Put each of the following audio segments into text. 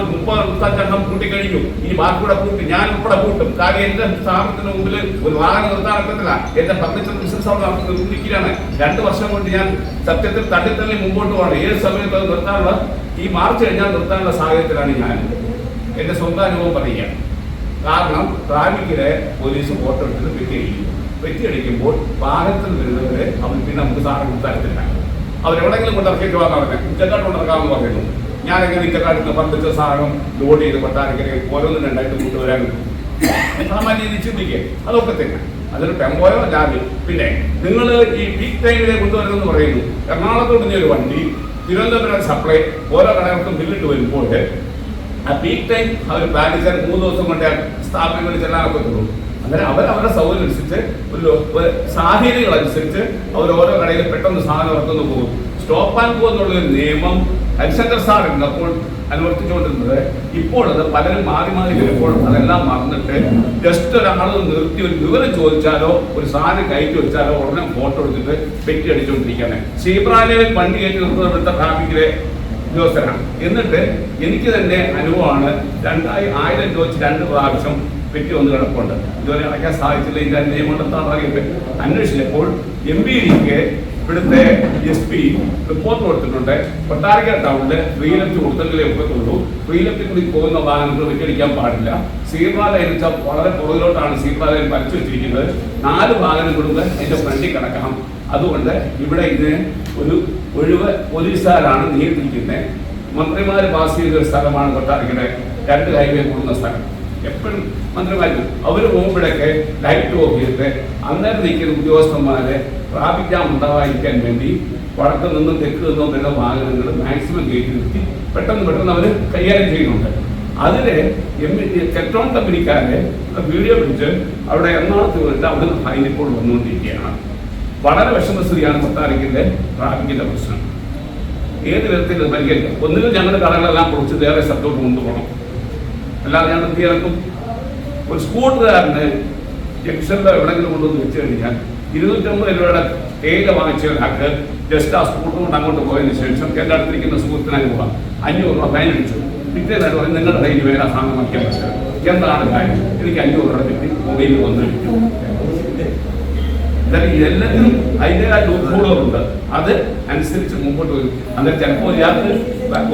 മുപ്പത് നിർത്താൻ കൂട്ടിക്കഴിഞ്ഞു. ഇനി ബാക്കിയുടെ കൂട്ടി ഞാൻ ഉൾപ്പെടെ കൂട്ടും. കാര്യം എന്റെ സ്ഥാപനത്തിന് മുമ്പിൽ ഒരു വാഹനം നിർത്താൻ പറ്റത്തില്ല എന്റെ ഫർണിച്ചർ ബിസിനസ് നടത്തിക്കൊണ്ടിരിക്കുകയാണ് രണ്ട് വർഷം കൊണ്ട് ഞാൻ സത്യത്തിൽ തള്ളിത്തള്ളി മുമ്പോട്ട് പോകണം. ഏത് സമയത്ത് അത് നിർത്താനുള്ള ഈ മാർച്ച് കഴിഞ്ഞാൽ നിർത്താനുള്ള സാഹചര്യത്തിലാണ് ഞാൻ. എന്റെ സ്വന്തം അനുഭവം പറയുകയാണ്. കാരണം ട്രാഫിക്കിലെ പോലീസ് ഫോട്ടോ എടുത്ത് വെട്ടിയടിക്കും വെട്ടിയടിക്കുമ്പോൾ വാഹനത്തിൽ വരുന്നവരെ അവർ പിന്നെ നമുക്ക് സാധനം കൊടുത്താൽ അവരെവിടെങ്കിലും കൊണ്ട് ഇറക്കിയിട്ട് പോകാൻ പറഞ്ഞത് ഉച്ചക്കാട്ട് കൊണ്ടിറക്കാമെന്ന് പറയുന്നു. ഞാൻ നിന്റെ ഉച്ചക്കാട്ട് പന്തിച്ച സാധനം ലോഡ് ചെയ്ത് കൊട്ടാരക്കര ഓരോന്നും രണ്ടായിട്ട് കൂട്ടുവരാൻ കിട്ടും സാമാന്യ രീതി ചിന്തിക്കുക അതൊക്കെ തന്നെ. അതൊരു ടെമ്പോയോ ലാബിൽ പിന്നെ നിങ്ങൾ ഈ പീക്ക് ടൈമിലെ കൊണ്ടുവരുന്നെന്ന് പറയുന്നു. എറണാകുളത്തോട്ട് ഇനി ഒരു വണ്ടി തിരുവനന്തപുരം സപ്ലൈ ഓരോ കടകൾക്കും ബില്ലിട്ട് വരുമ്പോൾ ആ പീക്ക് ടൈം അവർ പാലിച്ചാൽ മൂന്ന് ദിവസം കൊണ്ട് സ്ഥാപനങ്ങളിൽ ചെല്ലാനൊക്കത്തുള്ളൂ അങ്ങനെ അവർ അവരുടെ സൗകര്യം അനുസരിച്ച് ഒരു സാഹചര്യങ്ങൾ അനുസരിച്ച് അവർ ഓരോ കടയിൽ പെട്ടെന്ന് സാധനം ഇറക്കുന്നു പോകും. സ്റ്റോപ്പ് ആൻഡ് പോകുന്നുള്ള നിയമം ഹരിശങ്കർ സാർ അപ്പോൾ അനുവർത്തിച്ചുകൊണ്ടിരുന്നത് ഇപ്പോൾ അത് പലരും മാറി മാറി വരുമ്പോൾ അതെല്ലാം മറന്നിട്ട് ജസ്റ്റ് ഒരാൾ നിർത്തി ഒരു വിവരം ചോദിച്ചാലോ ഒരു സാധനം കയറ്റി വെച്ചാലോ ഉടനെ ഫോട്ടോ എടുത്തിട്ട് പെറ്റി അടിച്ചുകൊണ്ടിരിക്കുകയാണ്. സീബ്രാലയിൽ വണ്ടി കയറ്റി നിർത്തുന്ന ഇവിടുത്തെ ട്രാഫിക്കിലെ ഉദ്യോഗസ്ഥരാണ്. എന്നിട്ട് എനിക്ക് തന്നെ അനുഭവമാണ് രണ്ടായി ആയിരം വെച്ച് രണ്ട് പ്രാവശ്യം പെറ്റി വന്ന് കിടപ്പുണ്ട്. ഇതുവരെ അടയ്ക്കാൻ സാധിച്ചില്ല ഇതിന്റെ അന്വേഷിച്ചപ്പോൾ എം ഡിക്ക് ഇവിടുത്തെ എസ് പി റിപ്പോർട്ട് കൊടുത്തിട്ടുണ്ട്. കൊട്ടാരക്കര ടൗണിൽ ഫ്രീ കൊടുത്തെങ്കിലേ ഒക്കത്തുള്ളൂ. ഫ്രീ കൂടി പോകുന്ന വാഹനങ്ങൾ വിറ്റടിക്കാൻ പാടില്ല. സീബ്ര ലൈൻ വളരെ പുറകിലോട്ടാണ് സീബ്ര ലൈൻ വരച്ചു വെച്ചിരിക്കുന്നത്. നാല് വാഹനം കൊടുത്ത് എന്റെ ഫ്രണ്ടിൽ കിടക്കണം. അതുകൊണ്ട് ഇവിടെ ഇതിന് ഒരു ഒഴിവ് പോലീസുകാരാണ് നിയന്ത്രിക്കുന്നത്. മന്ത്രിമാർ പാസ് ചെയ്ത ഒരു സ്ഥലമാണ് കൊട്ടാരക്കര. രണ്ട് ഹൈവേ കൂടുന്ന സ്ഥലം. എപ്പോഴും മന്ത്രിമാരും അവർ പോകുമ്പോഴൊക്കെ ലൈറ്റ് ഓഫ് ചെയ്തിട്ട് അന്നേരം നിൽക്കുന്ന ഉദ്യോഗസ്ഥന്മാരെ ട്രാഫിക് ഉണ്ടാവാതിരിക്കാൻ വേണ്ടി വടക്ക് നിന്നും തെക്ക് നിന്നും വരുന്ന വാഹനങ്ങൾ മാക്സിമം കയറ്റി നിർത്തി പെട്ടെന്ന് പെട്ടെന്ന് അവർ കൈകാര്യം ചെയ്യുന്നുണ്ട്. അതിൽ എം കെട്രോൺ കമ്പനിക്കാരെ വീഡിയോ പിടിച്ച് അവിടെ എറണാകുളത്ത് വന്നിട്ട് അവിടെ നിന്ന് ഫൈൻ വന്നുകൊണ്ടിരിക്കുകയാണ്. വളരെ വിഷമസ്ഥിതിയാണ് കൊട്ടാരക്കിന്റെ ട്രാഫിക്കിന്റെ പ്രശ്നം. ഏത് വിധത്തിൽ പരിഹരിക്കാം. ഒന്നുകിൽ ഞങ്ങളുടെ കടകളെല്ലാം കുറച്ച് വേറെ സ്ഥലത്തോട്ട് കൊണ്ടുപോകണം. അല്ലാതെ ഞാൻ നിർത്തിയിറക്കും ഒരു സ്കൂട്ടറുകാരന് ജംഗ്ഷനിലോ എവിടെങ്കിലും കൊണ്ടുവന്ന് വെച്ച് കഴിഞ്ഞാൽ ഇരുന്നൂറ്റമ്പത് രൂപയുടെ തേയില വാങ്ങിച്ച ഒരാൾക്ക് ജസ്റ്റ് ആ സ്കൂട്ടർ കൊണ്ട് അങ്ങോട്ട് പോയതിന് ശേഷം എന്റെ അടുത്തിരിക്കുന്ന സുഹൃത്തിനായി പോകാം. അഞ്ഞൂറ് രൂപ ഫൈൻ അടിച്ചു. പിറ്റേന്നായിട്ട് പറയും നിങ്ങളുടെ കയ്യിൽ വേറെ സാധനം വയ്ക്കാൻ പറ്റില്ല. എന്താണ് കാര്യം? എനിക്ക് അഞ്ഞൂറ് രൂപ കിട്ടി മൊബൈലിൽ വന്ന് എന്നാൽ ഇതെല്ലാത്തിനും അതിന്റെതായ ലൂപ്പുകളുണ്ട് അത് അനുസരിച്ച് മുമ്പോട്ട് വരും. അന്നേരം ചിലപ്പോൾ ഇയാൾക്ക്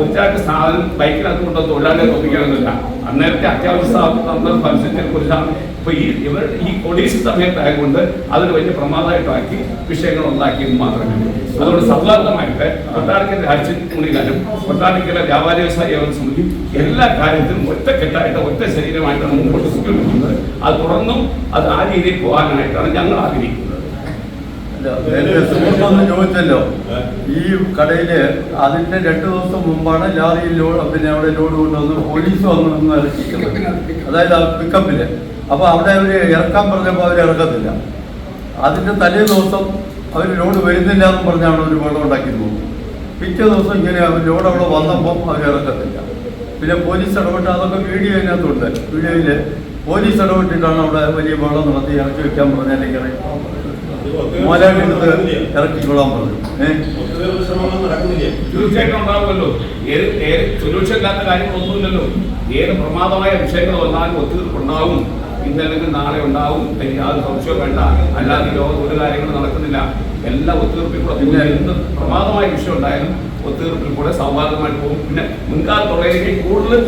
ഒരു ചാക്ക് സാധനം ബൈക്കിനകത്ത് കൊണ്ടുവന്ന് തൊഴിലാളിയെ തോപ്പിക്കണമെന്നില്ല അന്നേരത്തെ അത്യാവശ്യ സാധനം കുറിച്ചാണ് ഇപ്പൊ ഈ ഇവർ ഈ പോലീസ് സമയത്തായതുകൊണ്ട് അതൊരു വലിയ പ്രമാദമായിട്ടാക്കി വിഷയങ്ങൾ ഉണ്ടാക്കി എന്ന് മാത്രമേ. അതുകൊണ്ട് സൗഹാർദ്ദമായിട്ട് കൊട്ടാരക്കര രാജ്യങ്ങളിലും കൊട്ടാരക്കര വ്യാപാര വ്യവസായ സമിതി എല്ലാ കാര്യത്തിലും ഒറ്റക്കെട്ടായിട്ട് ഒറ്റ ശരീരമായിട്ടാണ് മുമ്പോട്ട് സ്വീകരിക്കുന്നത് അത് തുടർന്നും അത് ആ രീതിയിൽ പോകാനായിട്ടാണ് ഞങ്ങൾ ആഗ്രഹിക്കുന്നത്. ചോദിച്ചല്ലോ. ഈ കടയിൽ അതിന്റെ രണ്ടു ദിവസം മുമ്പാണ് ലാറിയിൽ ലോഡ് പിന്നെ അവിടെ ലോഡ് കൊണ്ടുവന്ന് പോലീസ് വന്ന് നിന്ന് ഇറക്കിക്കുന്നത് അതായത് പിക്കപ്പിൽ അപ്പൊ അവിടെ അവർ ഇറക്കാൻ പറഞ്ഞപ്പോൾ അവർ ഇറക്കത്തില്ല. അതിന്റെ തലേ ദിവസം അവർ ലോഡ് വരുന്നില്ല എന്ന് പറഞ്ഞാണ് ഒരു വെള്ളം ഉണ്ടാക്കി പോകുന്നത് പിറ്റേ ദിവസം ഇങ്ങനെ അവർ ലോഡ് അവിടെ വന്നപ്പോൾ അവർ ഇറക്കത്തില്ല. പിന്നെ പോലീസ് ഇടപെട്ട് അതൊക്കെ വീഡിയോ അതിനകത്തുണ്ട്. വീഡിയോയിൽ പോലീസ് ഇടപെട്ടിട്ടാണ് അവിടെ വലിയ വെള്ളം നടത്തി ഇറക്കി വെക്കാൻ പറഞ്ഞാൽ മലയാളി ഇറക്കിക്കൊള്ളാൻ പറഞ്ഞു. തീർച്ചയായിട്ടും ഉണ്ടാവുമല്ലോ. ഏത് ഏത് സൊല്യൂഷൻ ഇല്ലാത്ത കാര്യങ്ങളൊന്നുമില്ലല്ലോ. ഏത് പ്രമാദമായ വിഷയങ്ങൾ വന്നാലും ഒത്തുതീർപ്പുണ്ടാവും. ഇന്നല്ലെങ്കിൽ നാളെ ഉണ്ടാവും. യാതൊരു സംശയവും വേണ്ട. അല്ലാതെ ലോകം ഒരു കാര്യങ്ങളും നടക്കുന്നില്ല. എല്ലാ ഒത്തുതീർപ്പിൽ കൂടെ പിന്നെ എന്ത് പ്രമാദമായ വിഷയം ഉണ്ടായാലും ഒത്തുതീർപ്പിൽ കൂടെ സൗഹാർദ്ദമായിട്ട് പോകും. പിന്നെ മുൻകാലത്തുള്ളതിലേക്ക് കൂടുതൽ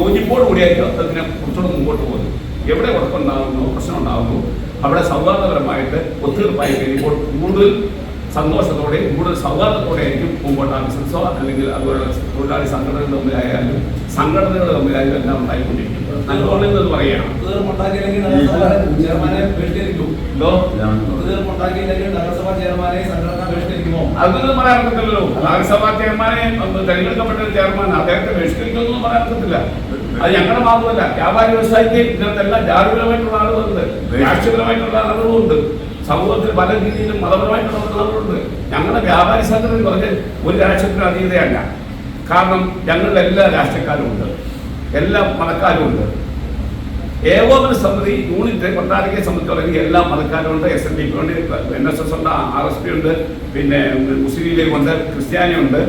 യോജിപ്പോട് കൂടിയായിരിക്കും അതിനെ കുറച്ചുകൂടെ മുമ്പോട്ട് പോകുന്നത്. എവിടെ ഉറപ്പുണ്ടാകുന്നു പ്രശ്നം ഉണ്ടാകുന്നു അവിടെ സൗഹാർദ്ദപരമായിട്ട് ഒത്തുതീർപ്പായി കഴിയുമ്പോൾ കൂടുതൽ സന്തോഷത്തോടെ കൂടുതൽ സൗഹാർദ്ദത്തോടെ ആയിരിക്കും മുമ്പോട്ട് ബിസിനസ്സോ അല്ലെങ്കിൽ അതുപോലെ തൊഴിലാളി സംഘടനകൾ തമ്മിലായാലും സംഘടനകൾ തമ്മിലായാലും എല്ലാം ഉണ്ടായിക്കൊണ്ടിരിക്കുന്നത്. നല്ല പറയുകയാണ്. ഒത്തുതീർപ്പുണ്ടാക്കിയില്ലെങ്കിൽ നഗരസഭ ചെയർമാനെ ബഹിഷ്കരിക്കും ചെയർമാനെ സംഘടന അതൊന്നും പറയാൻ പറ്റത്തില്ലല്ലോ. നഗരസഭാ ചെയർമാനെ തെരഞ്ഞെടുക്കപ്പെട്ട ചെയർമാൻ അദ്ദേഹത്തെ ബഹിഷ്കരിക്കുന്നൊന്നും പറയാൻ പറ്റത്തില്ല. അത് ഞങ്ങളുടെ മാത്രമല്ല വ്യാപാര വ്യവസായിക്ക് ഇതിനകത്തെല്ലാം ജാതിപരമായിട്ടുള്ള ആളുകളുണ്ട്. രാഷ്ട്രീയപരമായിട്ടുള്ള ആളുകളുണ്ട്. സമൂഹത്തിൽ പല രീതിയിലും മതപരമായിട്ടുള്ള ആളുകളുണ്ട്. ഞങ്ങളുടെ വ്യാപാരി സംഘടന പറഞ്ഞ് ഒരു രാഷ്ട്രത്തിന് അതീതയല്ല. കാരണം ഞങ്ങളുടെ എല്ലാ രാഷ്ട്രീയക്കാരും ഉണ്ട്. എല്ലാ മതക്കാരും ഉണ്ട്. ഏകോപന സമിതി യൂണിറ്റ് കൊട്ടാരക്കയെ സംബന്ധിച്ചുള്ള എല്ലാ മതക്കാരുണ്ട് എസ് എൻ ഡി പി ഉണ്ട് എൻ എസ് എസ് ഉണ്ട് ആർ എസ് പി ഉണ്ട് പിന്നെ മുസ്ലിം ലീഗ് ഉണ്ട് ക്രിസ്ത്യാനി ഉണ്ട്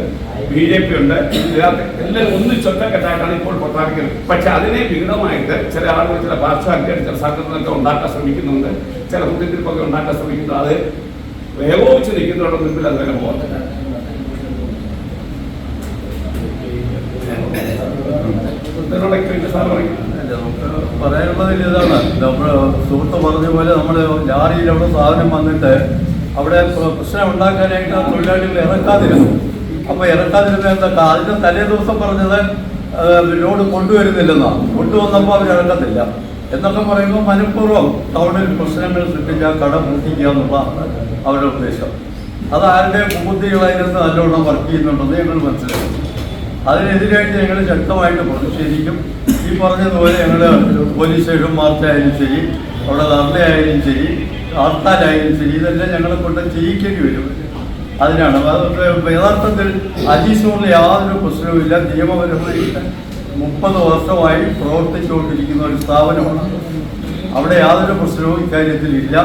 ബി ജെ പി ഉണ്ട് എല്ലാവരും എല്ലാം ഒന്നിച്ചൊറ്റക്കെട്ടായിട്ടാണ് ഇപ്പോൾ കൊട്ടാരക്കൽ പക്ഷെ അതിനെ വിഘടമായിട്ട് ചില ആളുകൾ ചില ഭാഷാക്കാർ ചില സംഘടനകളൊക്കെ ഉണ്ടാക്കാൻ ശ്രമിക്കുന്നുണ്ട് ചില കുത്തിത്തിരിപ്പൊക്കെ ഉണ്ടാക്കാൻ ശ്രമിക്കുന്നു അത് ഏകോപിച്ച് നിൽക്കുന്നവരുടെ മുൻപിൽ അത് പോകത്തില്ല. പോകുന്നത് ഇതിനോടൊക്കെ സാർ പറയും പറയാനുള്ളതിൽ ഇതാണ്. നമ്മൾ സുഹൃത്ത് പറഞ്ഞ പോലെ നമ്മൾ ലാറിയിൽ അവിടെ സാധനം വന്നിട്ട് അവിടെ പ്രശ്നം ഉണ്ടാക്കാനായിട്ട് ആ തൊഴിലാളികൾ ഇറക്കാതിരുന്നു. അപ്പൊ ഇറക്കാതിരുന്ന എന്താ അതിന് തലേ ദിവസം പറഞ്ഞത് ലോഡ് കൊണ്ടുവരുന്നില്ലെന്നാണ് കൊണ്ടുവന്നപ്പോൾ അവർ ഇറക്കത്തില്ല. എന്നൊക്കെ പറയുമ്പോൾ മനഃപൂർവം ടൗണിൽ പ്രശ്നങ്ങൾ സൃഷ്ടിക്കുക കട പൂട്ടിക്കുക എന്നുള്ളതാണ് അവരുടെ ഉദ്ദേശം. അത് ആരുടെ ബുദ്ധികളായിരുന്നു നല്ലോണം വർക്ക് ചെയ്യുന്നുണ്ടെന്ന് ഞങ്ങൾ മനസ്സിലാക്കി അതിനെതിരായിട്ട് ഞങ്ങൾ ശക്തമായിട്ട് പ്രതിഷേധിക്കും. ഈ പറഞ്ഞതുപോലെ ഞങ്ങൾ പോലീസ് സ്റ്റേഷൻ മാർച്ചായാലും ശരി അവിടെ ധർണയായാലും ശരി ഹർത്താലായാലും ശരി ഇതെല്ലാം ഞങ്ങളെ കൊണ്ട് ചെയ്യിക്കേണ്ടി വരും. അതിനാണ്. അത് യഥാർത്ഥത്തിൽ അജീസിനുള്ള യാതൊരു പ്രശ്നവുമില്ല നിയമപരമായി മുപ്പത് വർഷമായി പ്രവർത്തിച്ചുകൊണ്ടിരിക്കുന്ന ഒരു സ്ഥാപനമാണ്. അവിടെ യാതൊരു പ്രശ്നവും ഇക്കാര്യത്തിൽ ഇല്ല.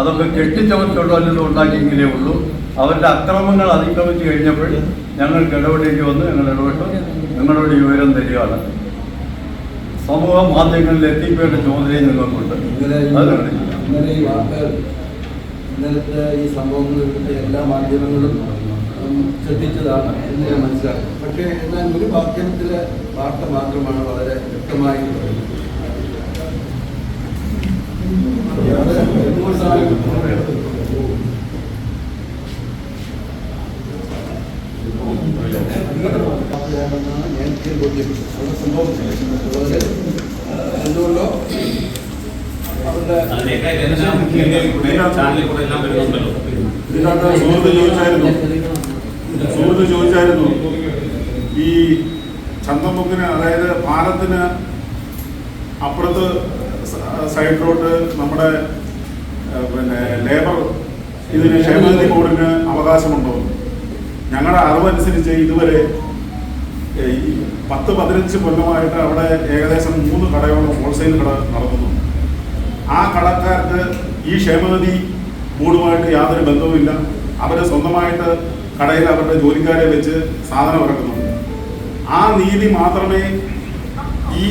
അതൊക്കെ കെട്ടിച്ചമച്ചുള്ള വല്ലതും ഉണ്ടാക്കിയെങ്കിലേ ഉള്ളൂ. അവരുടെ അക്രമങ്ങൾ അതിക്രമിച്ചു കഴിഞ്ഞപ്പോൾ ഞങ്ങൾക്ക് ഇടപെടേണ്ടി വന്നു. ഞങ്ങൾ ഇടപെട്ടു. നിങ്ങളോട് വിവരം തരികയാണ്. സമൂഹ മാധ്യമങ്ങളിൽ എത്തിക്കേണ്ട ചോദ്യം നിങ്ങൾക്കുണ്ട്. ഇന്നലെ ഈ- വാർത്തകൾ ഇന്നലത്തെ ഈ സംഭവങ്ങൾ എല്ലാ മാധ്യമങ്ങളും ശ്രദ്ധിച്ചതാണ് എന്ന് ഞാൻ മനസ്സിലാക്കും പക്ഷേ എന്നാൽ ഒരു മാധ്യമത്തിലെ വാർത്ത മാത്രമാണ് വളരെ വ്യക്തമായി പറയുന്നത്. അത്. നൂറ് ഞാൻ എനിക്ക് ബോധ്യപ്പെട്ടത് അവിടെ സംഭവം എന്തുകൊണ്ടോ സുഹൃത്ത് ചോദിച്ചായിരുന്നു. ഈ ചന്തമുക്കിന് അതായത് പാലത്തിന് അപ്പുറത്ത് സൈഡ് റോഡ് നമ്മുടെ പിന്നെ ലേബർ ഇതിന് ക്ഷേമനിധി ബോർഡിന് അവകാശമുണ്ടോ? ഞങ്ങളുടെ അറിവനുസരിച്ച് ഇതുവരെ ഈ പത്ത് പതിനഞ്ച് കൊല്ലമായിട്ട് അവിടെ ഏകദേശം മൂന്ന് കടയോളം ഹോൾസെയിൽ കട നടത്തുന്നു ആ കടക്കാർക്ക് ഈ ക്ഷേമനിധി ബോർഡുമായിട്ട് യാതൊരു ബന്ധവുമില്ല. അവർ സ്വന്തമായിട്ട് കടയിൽ അവരുടെ ജോലിക്കാരെ വെച്ച് സാധനം ഇറക്കുന്നുണ്ട് ആ നീതി മാത്രമേ ഈ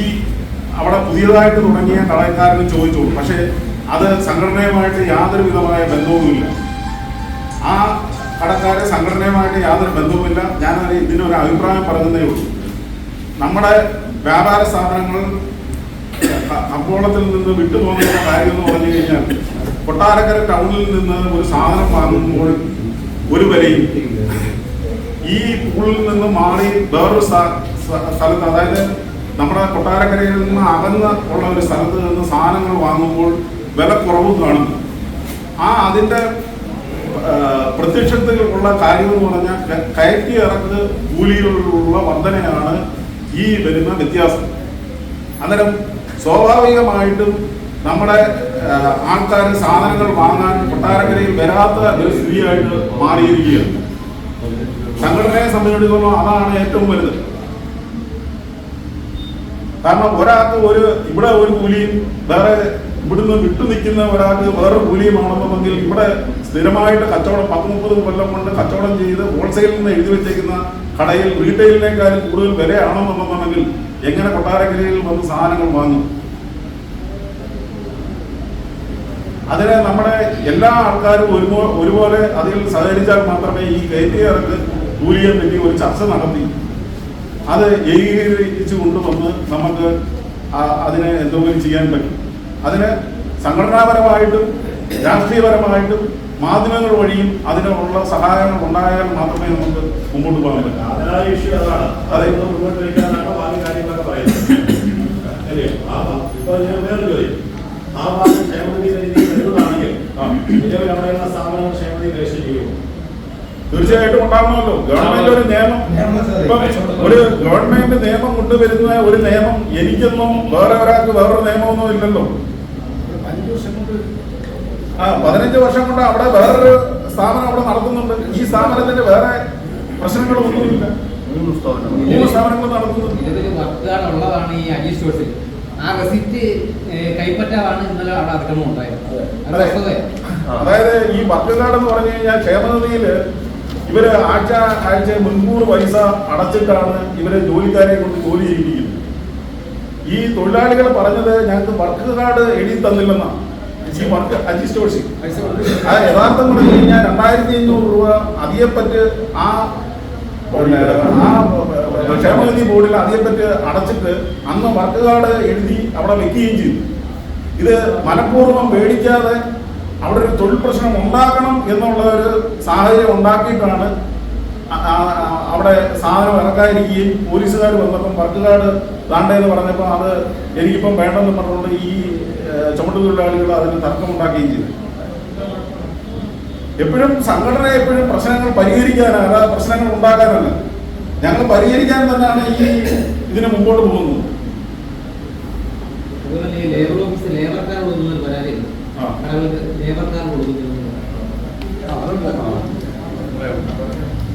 അവിടെ പുതിയതായിട്ട് തുടങ്ങിയ കടക്കാരന് ചോദിച്ചുള്ളൂ പക്ഷേ അത് സംഘടനയുമായിട്ട് യാതൊരു വിധമായ ബന്ധവുമില്ല. ആ കടക്കാരെ സംഘടനയുമായിട്ട് യാതൊരു ബന്ധവുമില്ല. ഞാൻ ഇതിനൊരു അഭിപ്രായം പറയുന്നതേ ഉള്ളൂ. നമ്മുടെ വ്യാപാര സ്ഥാപനങ്ങൾ കമ്പോളത്തിൽ നിന്ന് വിട്ടുപോകുന്ന കാര്യം എന്ന് പറഞ്ഞു കഴിഞ്ഞാൽ കൊട്ടാരക്കര ടൗണിൽ നിന്ന് ഒരു സാധനം വാങ്ങുമ്പോൾ ഒരു വിലയും ഈ പൂളിൽ നിന്ന് മാറി വേറൊരു സ്ഥ- സ്ഥ- സ്ഥലത്ത് അതായത് നമ്മുടെ കൊട്ടാരക്കരയിൽ നിന്ന് അകന്ന് ഉള്ള ഒരു സ്ഥലത്ത് നിന്ന് സാധനങ്ങൾ വാങ്ങുമ്പോൾ വില കുറവ് കാണുന്നു. ആ അതിന്റെ ആ, പ്രത്യക്ഷത്തിൽ കാര്യം എന്ന് പറഞ്ഞാൽ കയറ്റി ഇറക്കുന്ന കൂലികളിലുള്ള വർധനയാണ് ഈ വരുന്ന വ്യത്യാസം. അന്നേരം സ്വാഭാവികമായിട്ടും നമ്മുടെ ആൾക്കാർ സാധനങ്ങൾ വാങ്ങാൻ കൊട്ടാരക്കരയിൽ വരാത്ത ഒരു സ്ഥിതിയായിട്ട് മാറിയിരിക്കുകയാണ്. സംഘടനയെ സംബന്ധിച്ചിടത്തോളം അതാണ് ഏറ്റവും വലുത്. കാരണം ഒരാൾക്ക് ഒരു ഇവിടെ ഒരു കൂലിയും വേറെ ഇവിടുന്ന് വിട്ടു നിൽക്കുന്ന ഒരാൾക്ക് വേറെ കൂലിയുമാണെന്നുണ്ടെങ്കിൽ ഇവിടെ സ്ഥിരമായിട്ട് കച്ചവടം പത്ത് മുപ്പത് കൊല്ലം കൊണ്ട് കച്ചവടം ചെയ്ത് ഹോൾസെയിലിൽ നിന്ന് എഴുതി വെച്ചേക്കുന്ന കടയിൽ റീറ്റെയിലിനേക്കാളും കൂടുതൽ വിലയാണെന്നുണ്ടെന്നുണ്ടെങ്കിൽ എങ്ങനെ കൊട്ടാരക്കരയിൽ വന്ന് സാധനങ്ങൾ വാങ്ങും? അതിന് നമ്മുടെ എല്ലാ ആൾക്കാരും ഒരുപോ ഒരുപോലെ അതിൽ സഹകരിച്ചാൽ മാത്രമേ ഈ കയറ്റിയവർക്ക് കൂലിയെ പറ്റി ഒരു ചർച്ച നടത്തി. അത് ഏകീകരിച്ചു കൊണ്ടുവന്ന് നമുക്ക് അതിനെ എന്തെങ്കിലും ചെയ്യാൻ പറ്റും. അതിന് സംഘടനാപരമായിട്ടും രാഷ്ട്രീയപരമായിട്ടും മാധ്യമങ്ങൾ വഴിയും അതിനുള്ള സഹായങ്ങൾ ഉണ്ടായാൽ മാത്രമേ നമുക്ക് മുമ്പോട്ട് പോകാൻ പറ്റൂ. അതെ. ആ ഭാഗം ക്ഷേമനിധി വരുന്നതാണെങ്കിൽ. നിലവിൽ അവിടെയുള്ള സ്ഥാപനങ്ങൾ ക്ഷേമനിധി തീർച്ചയായിട്ടും ഉണ്ടാകണമല്ലോ ഗവൺമെന്റ് ഒരു നിയമം. ഒരു ഗവൺമെന്റ് നിയമം കൊണ്ടുവരുന്ന ഒരു നിയമം എനിക്കൊന്നും വേറെ ഒരാൾക്ക് വേറൊരു നിയമമൊന്നും ഇല്ലല്ലോ. പതിനഞ്ച് വർഷം കൊണ്ട് അവിടെ വേറൊരു സ്ഥാപനം അവിടെ നടത്തുന്നുണ്ട്. ഈ സ്ഥാപനത്തിന്റെ വേറെ പ്രശ്നങ്ങളൊന്നുമില്ല മൂന്ന് സ്ഥാപനം മൂന്ന് സ്ഥാപനങ്ങൾ ഈ സ്റ്റോഴ്സിൽ ആ റെസിപ്റ്റ് കൈപ്പറ്റാവാണ് ഇന്നലെ അവിടെ അതിക്രമം ഉണ്ടായത്. അത്. അതെ. വസ്തുതയാണ്. അതായത് ഈ പത്തുകാട് എന്ന് പറഞ്ഞു കഴിഞ്ഞാൽ ക്ഷേമനിധിയിൽ ഇവർ ആഴ്ച ആഴ്ച മുൻകൂർ പൈസ അടച്ചിട്ടാണ് ഇവർ ജോലിക്കാരെ കൊണ്ട് ജോലി ചെയ്യിപ്പിക്കുന്നത്. ഈ തൊഴിലാളികൾ പറഞ്ഞത് ഞങ്ങൾക്ക് വർക്ക് കാർഡ് എഴുതി തന്നില്ലെന്നാണ്. ഈ വർക്ക് അജിസ്റ്റോഴ്സി ആ യഥാർത്ഥം പറഞ്ഞു കഴിഞ്ഞാൽ രണ്ടായിരത്തി അഞ്ഞൂറ് രൂപ അതിയെപ്പറ്റ് ആ ക്ഷേമനിധി ബോർഡിൽ അതിയെപ്പറ്റ് അടച്ചിട്ട് അന്ന് വർക്ക് കാർഡ് എഴുതി അവിടെ വെക്കുകയും ചെയ്തു. ഇത് മനഃപൂർവം മേടിക്കാതെ അവിടെ ഒരു തൊഴിൽ പ്രശ്നം ഉണ്ടാക്കണം എന്നുള്ള ഒരു സാഹചര്യം ഉണ്ടാക്കിയിട്ടാണ് അവിടെ സാധനം ഇറക്കാതിരിക്കുകയും പോലീസുകാർ വന്നപ്പം വർക്ക് കാർഡ് താണ്ടേന്ന് പറഞ്ഞപ്പോൾ അത് എനിക്കിപ്പം വേണ്ടെന്ന് പറഞ്ഞുകൊണ്ട് ഈ ചുമട്ടുതൊഴിലാളികൾ അതിന് തർക്കമുണ്ടാക്കുകയും ചെയ്തു എപ്പോഴും സംഘടന എപ്പോഴും പ്രശ്നങ്ങൾ പരിഹരിക്കാനാണ് അല്ലാതെ പ്രശ്നങ്ങൾ ഉണ്ടാക്കാനല്ല ഞങ്ങൾ പരിഹരിക്കാൻ തന്നെയാണ് ഈ ഇതിന് മുമ്പോട്ട് പോകുന്നത്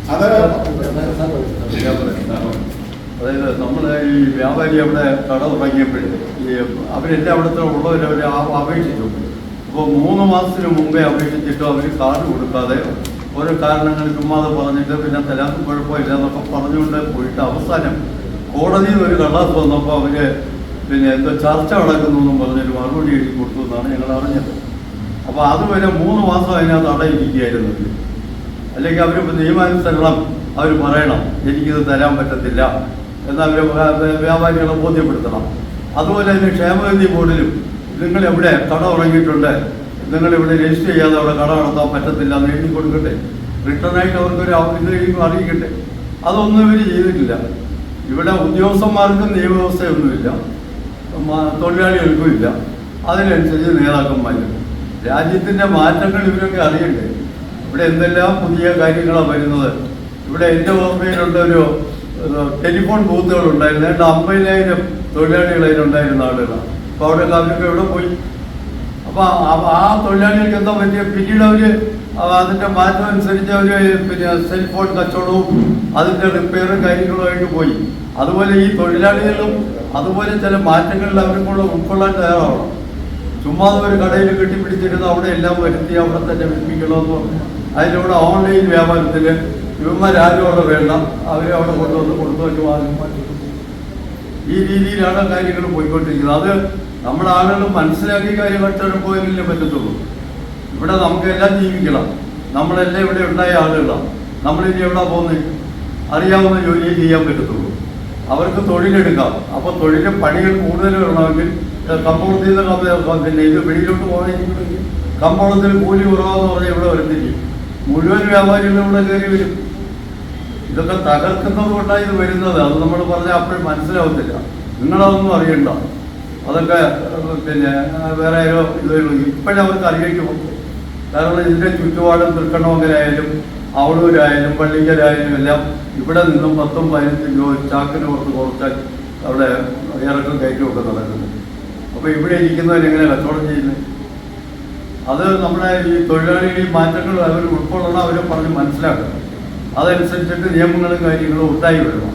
അതെ അതായത് നമ്മൾ ഈ വ്യാപാരി അവിടെ കട തുടങ്ങിയപ്പോഴേ ഈ അവരെല്ലാം അവിടുത്തെ ഉള്ളവരവർ അപേക്ഷിച്ചു. അപ്പോൾ മൂന്ന് മാസത്തിന് മുമ്പേ അപേക്ഷിച്ചിട്ട് അവർ കാർഡ് കൊടുക്കാതെ ഓരോ കാരണങ്ങൾ ചുമ്മാതെ പറഞ്ഞിട്ട് പിന്നെ തരാത്ത കുഴപ്പമില്ല എന്നൊക്കെ പറഞ്ഞുകൊണ്ട് പോയിട്ട് അവസാനം കോടതിയിൽ ഒരു കള്ളാസ് വന്നപ്പോൾ അവർ പിന്നെ എന്തോ ചർച്ച നടക്കുന്നു എന്നും പറഞ്ഞൊരു മറുപടി എഴുതി കൊടുത്തു എന്നാണ് ഞങ്ങൾ അറിഞ്ഞത്. അപ്പോൾ അതുവരെ മൂന്ന് മാസം അതിനകത്ത് അടയിരിക്കുകയായിരുന്നു. അല്ലെങ്കിൽ അവർ നിയമാനുസരണം അവർ പറയണം എനിക്കിത് തരാൻ പറ്റത്തില്ല. എന്നവർ വ്യാപാരികളെ ബോധ്യപ്പെടുത്തണം. അതുപോലെ തന്നെ ക്ഷേമനിധി ബോർഡിലും നിങ്ങൾ എവിടെ കട ഉറങ്ങിയിട്ടുണ്ട് നിങ്ങൾ ഇവിടെ രജിസ്റ്റർ ചെയ്യാതെ അവിടെ കട നടത്താൻ പറ്റത്തില്ല എന്ന് എഴുതി കൊടുക്കട്ടെ. റിട്ടേൺ ആയിട്ട് അവർക്കൊരു അവ- ഇത് അറിയിക്കട്ടെ. അതൊന്നും ഇവർ ചെയ്തിട്ടില്ല. ഇവിടെ ഉദ്യോഗസ്ഥന്മാർക്കും നിയമവ്യവസ്ഥയൊന്നുമില്ല. തൊഴിലാളികൾക്കും ഇല്ല. അതിനനുസരിച്ച് നേതാക്കന്മാരും. രാജ്യത്തിന്റെ മാറ്റങ്ങൾ ഇവരൊക്കെ അറിയണ്ടേ? ഇവിടെ എന്തെല്ലാം പുതിയ കാര്യങ്ങളാണ് വരുന്നത്? ഇവിടെ എന്റെ ഓർമ്മയിലുള്ള ഒരു ഒരു ടെലിഫോൺ ബൂത്തുകൾ ഉണ്ടായിരുന്നു ഏതാണ്ട് അമ്പതിനായിരം തൊഴിലാളികൾ അതിലുണ്ടായിരുന്ന ആളുകളാണ് അപ്പോൾ അവിടെ അവരൊക്കെ എവിടെ പോയി? അപ്പൊ ആ- തൊഴിലാളികൾക്ക് എന്താ പറ്റിയ? പിന്നീട് അവർ അതിന്റെ മാറ്റം അനുസരിച്ച് അവർ പിന്നെ സെൽഫോൺ കച്ചവടവും അതിന്റെ റിപ്പയറും കാര്യങ്ങളുമായിട്ട് പോയി. അതുപോലെ ഈ തൊഴിലാളികളും അതുപോലെ ചില മാറ്റങ്ങളിൽ കൂടെ ഉൾക്കൊള്ളാൻ തയ്യാറാവണം. ചുമ്മാ ഒരു കടയിൽ കെട്ടിപ്പിടിച്ചിരുന്ന അവിടെ എല്ലാം വരുത്തി അവിടെ തന്നെ വിൽപ്പിക്കണമെന്ന് അതിലൂടെ ഓൺലൈൻ വ്യാപാരത്തിൽ ഇവന്മാരാരും അവിടെ വേണ്ട അവരെ അവിടെ കൊണ്ടുവന്ന് കൊടുത്തു വാങ്ങി ഈ രീതിയിലാണ് കാര്യങ്ങൾ പോയിക്കൊണ്ടിരിക്കുന്നത്. അത് നമ്മുടെ ആളുകൾ മനസ്സിലാക്കി കാര്യങ്ങൾ പോയാലേ പറ്റത്തുള്ളൂ. ഇവിടെ നമുക്കെല്ലാം ജീവിക്കണം. നമ്മളെല്ലാം ഇവിടെ ഉണ്ടായ ആളുകളാണ് നമ്മളിനി എവിടെ പോകുന്നത് അറിയാവുന്ന ജോലിയെ ചെയ്യാൻ പറ്റത്തുള്ളൂ. അവർക്ക് തൊഴിലെടുക്കാം. അപ്പോൾ തൊഴിൽ പണികൾ കൂടുതൽ വേണമെങ്കിൽ കമ്പോളത്തിൽ നിന്ന് പിന്നെ ഇത് വെളിയിലോട്ട് പോകണമെങ്കിൽ കമ്പോളത്തിൽ കൂലി കുറവാന്ന് പറഞ്ഞാൽ ഇവിടെ വരുന്നില്ല മുഴുവൻ വ്യാപാരികളും ഇവിടെ കയറി വരും. ഇതൊക്കെ തകർക്കുന്നത് കൊണ്ടാണ് ഇത് വരുന്നത്. അത് നമ്മൾ പറഞ്ഞാൽ അപ്പോഴും മനസ്സിലാവത്തില്ല. നിങ്ങളതൊന്നും അറിയണ്ട. അതൊക്കെ പിന്നെ വേറെ ഏതോ ഇതേ ഉള്ളൂ ഇപ്പോഴും അവർക്ക് അറിയിക്കും കാരണം ഇതിന്റെ ചുറ്റുപാടും തൃക്കണ്ണമംഗലായാലും അവളൂരായാലും പള്ളിക്കലായാലും എല്ലാം ഇവിടെ നിന്നും പത്തും പതിനഞ്ചും രൂപ ചാക്കിന് പുറത്ത് കുറച്ചാൽ അവിടെ ഇറക്കം കയറ്റുമൊക്കെ നടക്കുന്നത് അപ്പോൾ ഇവിടെ ഇരിക്കുന്നവരെങ്ങനെ കച്ചവടം ചെയ്യുന്നത് അത് നമ്മുടെ ഈ തൊഴിലാളി മാറ്റങ്ങൾ അവർ ഉൾക്കൊള്ളണം അവരെ പറഞ്ഞ് മനസ്സിലാക്കണം. അതനുസരിച്ചിട്ട് നിയമങ്ങളും കാര്യങ്ങളും ഉണ്ടായി വരണം.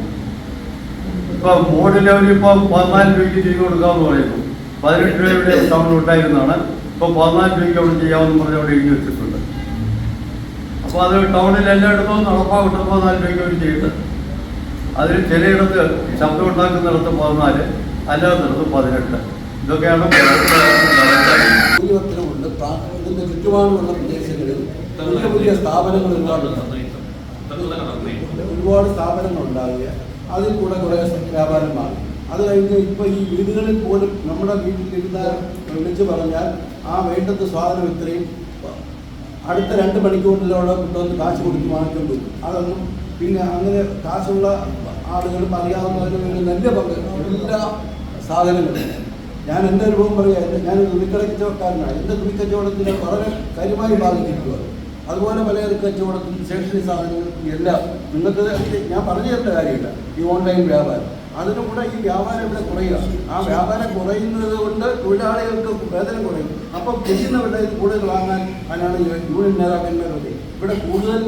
ഇപ്പൊ ബോർഡിൽ അവരിപ്പോ പതിനാല് രൂപയ്ക്ക് ചെയ്ത് കൊടുക്കാമെന്ന് പറയുന്നു. പതിനെട്ട് രൂപയുടെ ടൗണിൽ ഉണ്ടായിരുന്നതാണ് ഇപ്പൊ പതിനാല് രൂപയ്ക്ക് അവിടെ ചെയ്യാമെന്ന് പറഞ്ഞ് അവിടെ എഴുതി വെച്ചിട്ടുണ്ട്. അപ്പൊ അത് ടൗണിൽ എല്ലായിടത്തും നടപ്പാകട്ടെ പതിനാല് രൂപയ്ക്ക് അവർ ചെയ്യുന്നത് അതിൽ ചിലയിടത്ത് ശബ്ദം ഉണ്ടാക്കുന്നിടത്ത് പതിനാല് അല്ലാത്തിടത്ത് പതിനെട്ട്. ഇതൊക്കെയാണ് പ്രാ- ഇതിന്റെ ചുറ്റുപാടുമുള്ള പ്രദേശങ്ങളിൽ പുതിയ പുതിയ സ്ഥാപനങ്ങൾ ഒരുപാട് സ്ഥാപനങ്ങൾ ഉണ്ടാവുക അതിൽ കൂടെ കുറെ വ്യാപാരം മാറി അത് കഴിഞ്ഞ് ഇപ്പൊ ഈ വീടുകളിൽ പോലും നമ്മുടെ വീട്ടിലിരുന്ന് വിളിച്ചു പറഞ്ഞാൽ ആ വേണ്ടത് സാധനം ഇത്രയും അടുത്ത രണ്ട് മണിക്കൂറിലോടെ കൊണ്ടുവന്ന് കാശ് കൊടുത്ത് വാങ്ങിക്കൊണ്ട്. അതൊന്നും പിന്നെ അങ്ങനെ കാശുള്ള ആളുകളും അറിയാവുന്നവരും നല്ല പങ്ക് എല്ലാ സാധനങ്ങളും. ഞാൻ എന്റെ അനുഭവം പറയാം. ഞാൻ തുണിക്കടക്കച്ചവടക്കാരനാണ് എന്റെ തുണിക്കച്ചവടത്തിന് വളരെ കാര്യമായി ബാധിക്കുന്നത് അതുപോലെ പലചരക്ക് കച്ചവടത്തിൽ സ്റ്റേഷനറി സാധനങ്ങൾക്കും എല്ലാം നിങ്ങൾക്ക് ഞാൻ പറഞ്ഞു തരേണ്ട കാര്യമില്ല. ഈ ഓൺലൈൻ വ്യാപാരം. അതിനും കൂടെ ഈ വ്യാപാരം ഇവിടെ കുറയുക. ആ വ്യാപാരം കുറയുന്നത് കൊണ്ട് തൊഴിലാളികൾക്ക് വേതനം കുറയും. അപ്പം ചെയ്യുന്നവരുടെ കൂടുതൽ വാങ്ങാൻ അതിനാണ് യൂണിയൻ നേതാക്കന്മാർ ഇവിടെ കൂടുതൽ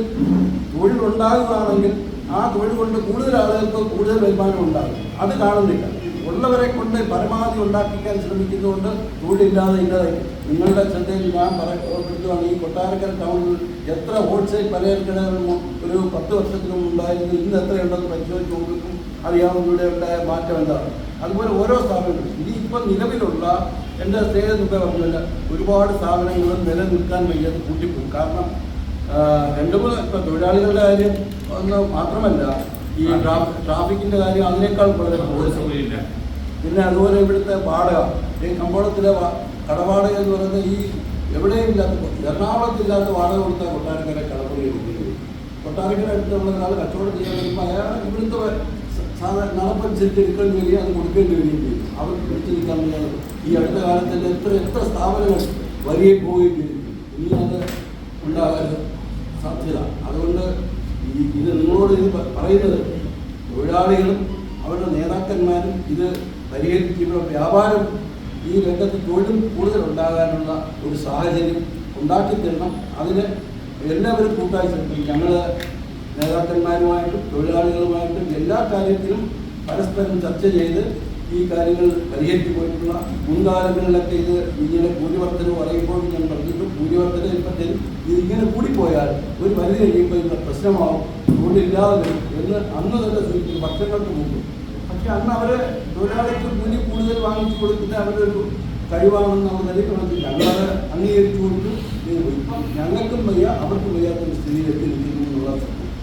തൊഴിലുണ്ടാകുകയാണെങ്കിൽ ആ തൊഴിൽ കൊണ്ട് കൂടുതൽ ആളുകൾക്ക് കൂടുതൽ വരുമാനം ഉണ്ടാകും. അത് കാണുന്നില്ല. ഉള്ളവരെ കൊണ്ട് പരമാവധി ഉണ്ടാക്കിക്കാൻ ശ്രമിക്കുന്നതുകൊണ്ട് തൊഴിലില്ലാതെ ഇല്ലാതെ നിങ്ങളുടെ ശ്രദ്ധയിൽ ഞാൻ പറയപ്പെടുത്തുകയാണ് ഈ കൊട്ടാരക്കര ടൗണിൽ എത്ര ഹോൾസെയിൽ പലചരക്കടകൾ ഒരു പത്ത് വർഷത്തിന് മുമ്പായിരുന്നു. ഇന്ന് എത്രയുണ്ടെന്ന് പരിശോധിച്ച് നോക്കും അറിയാവുന്ന ഇവിടെ ഉണ്ടായ മാറ്റം എന്താണ്? അതുപോലെ ഓരോ സ്ഥാപനങ്ങളും. ഇനി ഇപ്പം നിലവിലുള്ള എന്റെ സ്നേഹം മുമ്പേ പറഞ്ഞില്ല ഒരുപാട് സ്ഥാപനങ്ങൾ നിലനിൽക്കാൻ വയ്യാതെ കൂട്ടിപ്പോകും കാരണം രണ്ട് മൂന്ന് ഇപ്പം തൊഴിലാളികളുടെ കാര്യം ഒന്ന് മാത്രമല്ല ഈ ട്രാ- ട്രാഫിക്കിന്റെ കാര്യം അതിനേക്കാൾ വളരെ സൗകര്യമില്ല പിന്നെ അതുപോലെ ഇവിടുത്തെ വാടക. ഈ കമ്പോളത്തിലെ കടവാടക എന്ന് പറയുന്നത് ഈ എവിടെയും ഇല്ലാത്ത എറണാകുളത്തില്ലാത്ത വാടക കൊടുത്ത കൊട്ടാരക്കര കൊടുക്കുന്നത് കൊട്ടാരക്കര നമ്മൾ ഒരാൾ കച്ചവടം ചെയ്യാൻ വരുമ്പോൾ അയാൾ ഇവിടുത്തെ സാധാരണ നടപ്പനുസരിച്ച് എടുക്കേണ്ടി വരികയും അത് കൊടുക്കേണ്ടി വരികയും ചെയ്യും. അവർ പിടിച്ചു നിൽക്കാൻ വയ്യാതെ ഈ അടുത്ത കാലത്ത് തന്നെ എത്ര എത്ര സ്ഥാപനങ്ങൾ വരികയും പോവുകയും ചെയ്തു ഇനി അത് ഉണ്ടാകാൻ സാധ്യത. അതുകൊണ്ട് ഇത് നിങ്ങളോട് ഇത് പറയുന്നത് തൊഴിലാളികളും അവരുടെ നേതാക്കന്മാരും ഇത് പരിഹരിക്കുമ്പോൾ വ്യാപാരം ഈ രംഗത്ത് തൊഴിലും കൂടുതൽ ഉണ്ടാകാനുള്ള ഒരു സാഹചര്യം ഉണ്ടാക്കി തരണം അതിന് എല്ലാവരും കൂട്ടായി ശ്രമിക്കും ഞങ്ങൾ നേതാക്കന്മാരുമായിട്ടും തൊഴിലാളികളുമായിട്ടും എല്ലാ കാര്യത്തിലും പരസ്പരം ചർച്ച ചെയ്ത് ഈ കാര്യങ്ങൾ പരിഹരിച്ചു പോയിട്ടുള്ള മുൻകാലങ്ങളിലൊക്കെ ഇത് ഇങ്ങനെ ഭൂരിവർദ്ധന പറയുമ്പോൾ ഞാൻ പറഞ്ഞിട്ട് ഭൂരിവർദ്ധന ഇപ്പത്തിൽ ഇത് ഇങ്ങനെ കൂടിപ്പോയാൽ ഒരു പരിധി കഴിയുമ്പോൾ ഇത് പ്രശ്നമാവും തൊഴിലില്ലാതെ എന്ന് അന്ന് തന്നെ സൂചിപ്പിച്ചു വർഷങ്ങൾക്ക് മുമ്പ് പക്ഷെ അന്ന് അവരെ തൊഴിലാളിക്ക് കൂലി കൂടുതൽ വാങ്ങിച്ചു കൊടുക്കുന്ന അവരുടെ ഒരു കഴിവാണെന്ന് നമ്മൾ നിലയ്ക്ക് ഞങ്ങളത് അംഗീകരിച്ചു കൊടുത്ത്. ഇപ്പം ഞങ്ങൾക്കും വയ്യ അവർക്കും വയ്യാത്തൊരു സ്ഥിതിയിലേക്ക് എത്തിയിരിക്കുന്നു എന്നുള്ള